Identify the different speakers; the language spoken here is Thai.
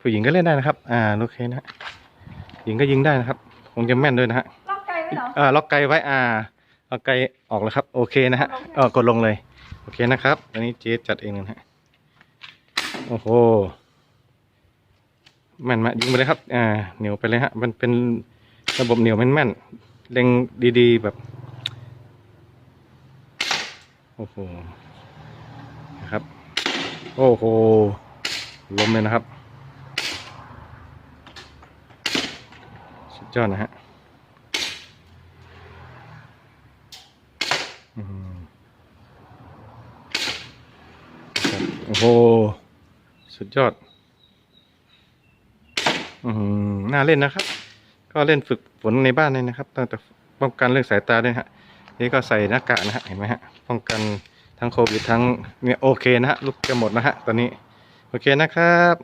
Speaker 1: ผู้หญิงก็เล่นได้นะครับ อ่าโอเคนะฮะหญิงก็ยิงได้นะครับ คงจะแม่นด้วยนะฮะ
Speaker 2: ล็อกไกลไว้เหรอ
Speaker 1: อ่าล็อกไกลไว้ อ่าล็อกไกลออกแล้วครับ โอเคนะฮะเออกดลงเลย โอเคนะครับ อันนี้เจ๊จัดเองนะฮะ โอ้โห แม่นมายิงไปเลยครับ อ่า เหนียวไปเลยฮะ มันเป็นระบบเหนียวแม่นๆเล็งดีๆแบบ โอ้โห นะครับ โอ้โห ล้มเลยนะครับ สุดยอดนะฮะอืมครับโอ้โห สุดยอด อืมน่าเล่นนะครับ ก็เล่นฝึกฝนในบ้านเลยนะครับตั้งแต่ป้องกันเรื่องสายตาด้วยฮะ นี่ก็ใส่หน้ากากนะฮะ เห็นไหมฮะ ป้องกันทั้งโควิดทั้งเนี่ยโอเคนะฮะ ลูกจะหมดนะฮะ ตอนนี้ โอเคนะครับ